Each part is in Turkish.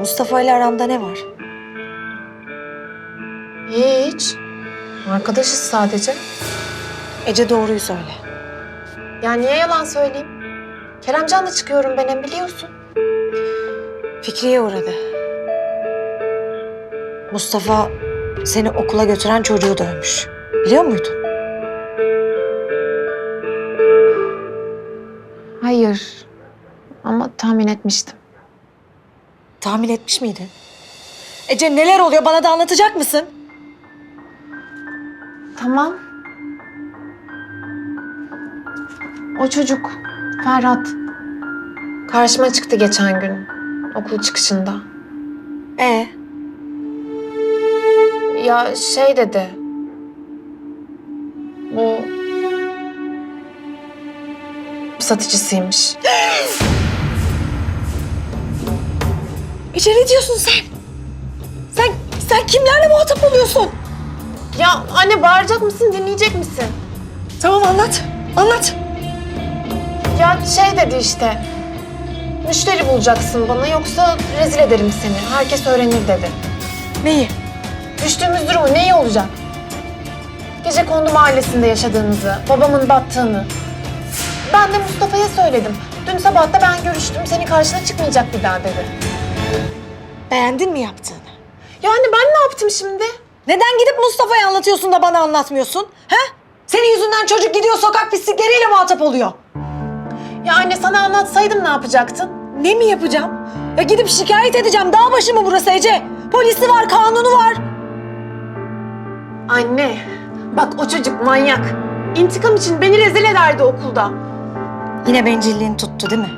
Mustafa ile aramda ne var? Hiç. Arkadaşız sadece. Ece doğruyu söyle. Ya niye yalan söyleyeyim? Keremcan'la çıkıyorum ben hem biliyorsun. Fikriye uğradı. Mustafa seni okula götüren çocuğu dövmüş. Biliyor muydun? Hayır. Ama tahmin etmiştim. Tahmin etmiş miydin? Ece neler oluyor bana da anlatacak mısın? Tamam. O çocuk Ferhat. Karşıma çıktı geçen gün okul çıkışında. Ee, Ya şey dedi. Bu satıcısıymış. Ece ne diyorsun sen? Sen sen kimlerle muhatap oluyorsun? Ya anne bağıracak mısın, dinleyecek misin? Tamam anlat. Anlat. Ya şey dedi işte. Müşteri bulacaksın bana yoksa rezil ederim seni. Herkes öğrenir dedi. Neyi? Düştüğümüz durumu neyi olacak? Gece kondu mahallesinde yaşadığımızı, babamın battığını. Ben de Mustafa'ya söyledim. Dün sabah da ben görüştüm. Senin karşına çıkmayacak bir daha dedi. Beğendin mi yaptığını? Yani ben ne yaptım şimdi? Neden gidip Mustafa'ya anlatıyorsun da bana anlatmıyorsun? He? Senin yüzünden çocuk gidiyor sokak pislikleriyle muhatap oluyor. Ya anne sana anlatsaydım ne yapacaktın? Ne mi yapacağım? Ya gidip şikayet edeceğim. Dağ başı mı burası Ece? Polisi var, kanunu var. Anne, bak o çocuk manyak. İntikam için beni rezil ederdi okulda. Yine bencilliğin tuttu değil mi?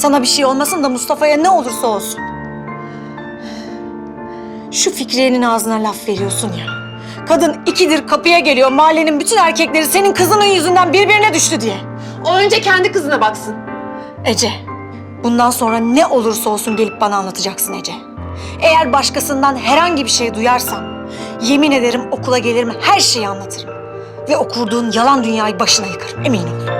Sana bir şey olmasın da Mustafa'ya ne olursa olsun. Şu Fikriye'nin ağzına laf veriyorsun ya. Kadın ikidir kapıya geliyor mahallenin bütün erkekleri senin kızının yüzünden birbirine düştü diye. O önce kendi kızına baksın. Ece, bundan sonra ne olursa olsun gelip bana anlatacaksın Ece. Eğer başkasından herhangi bir şey duyarsam, yemin ederim okula gelirim her şeyi anlatırım. Ve o kurduğun yalan dünyayı başına yıkarım, emin ol.